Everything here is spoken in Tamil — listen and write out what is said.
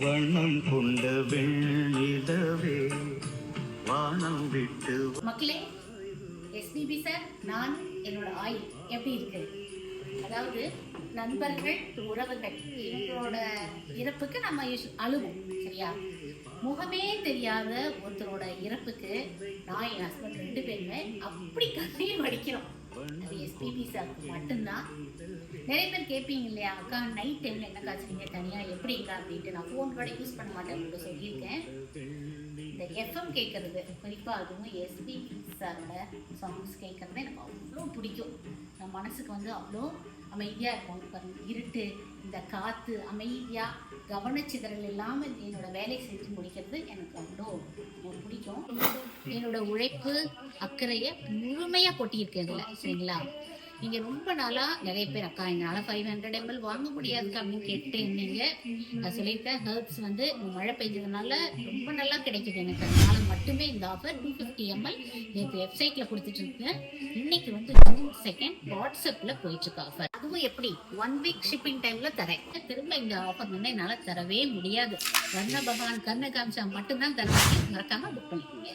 வண்ணம் கொண்ட வெண்ணிலவே வானம் விட்டு மக்களே எஸ்பிபி சார் நான் என்னோட ஆயில் எப்படி இருக்கு? அதாவது நண்பர்கள் உறவுகள் இவங்களோட இறப்புக்கு நம்ம யூஸ்- அழுவோம் சரியா? முகமே தெரியாத ஒருத்தரோட இறப்புக்கு நான் என் ஹஸ்பண்ட் ரெண்டு பேருமே அப்படி கண்ணீர் வடிக்கிறோம். அது எஸ்பிபி சாருக்கு மட்டும்தான். நிறைய பேர் கேட்பீங்க இல்லையா அக்கா நைட் டைம்ல என்ன காய்ச்சறீங்க தனியா எப்படிங்க அப்படின்ட்டு. நான் ஃபோன் கூட யூஸ் பண்ண மாட்டேன் உங்களுக்கு சொல்லியிருக்கேன். இந்த எஃப்எம் கேட்கறது குறிப்பாக அதுவும் எஸ்பி சாரோட சாங்ஸ் கேட்கறது எனக்கு அவ்வளோ பிடிக்கும். நம்ம மனசுக்கு வந்து அவ்வளோ அமைதியாக இருக்கும் பாருங்க இருட்டு இந்த காற்று அமைதியாக கவனச்சிதறல் இல்லாமல் என்னோட வேலையை செஞ்சு முடிக்கிறது எனக்கு அவ்வளோ பிடிக்கும். என்னோட உழைப்பு அக்கறையை முழுமையாக கொட்டியிருக்கேன் இதில் சரிங்களா? நீங்கள் ரொம்ப நாளாக நிறைய பேர் அக்கா என்னால் ஃபைவ் ஹண்ட்ரட் எம்எல் வாங்க முடியாதுக்கா அப்படின்னு கேட்டு இருந்தீங்க. நான் சொல்லியிருக்கேன் ஹெர்ப்ஸ் வந்து மழை பெஞ்சதுனால ரொம்ப நல்லா கிடைக்குது எனக்கு. அதனால மட்டுமே இந்த ஆஃபர் டூ ஃபிஃப்டி எம்எல் நேற்று வெப்சைட்டில் கொடுத்துட்டு இருக்கேன். இன்னைக்கு வந்து ஜூன் செகண்ட் வாட்ஸ்அப்பில் போயிட்டு ஆஃபர் அதுவும் எப்படி? ஒன் வீக் ஷிப்பிங் டைமில் தரேன். திரும்ப இந்த ஆஃபர் வந்து என்னால் தரவே முடியாது. வர்ண பகவான் கண்ண காமிச்சா மட்டும்தான் தர முடியும். மறக்காம புக் பண்ணிக்கோங்க.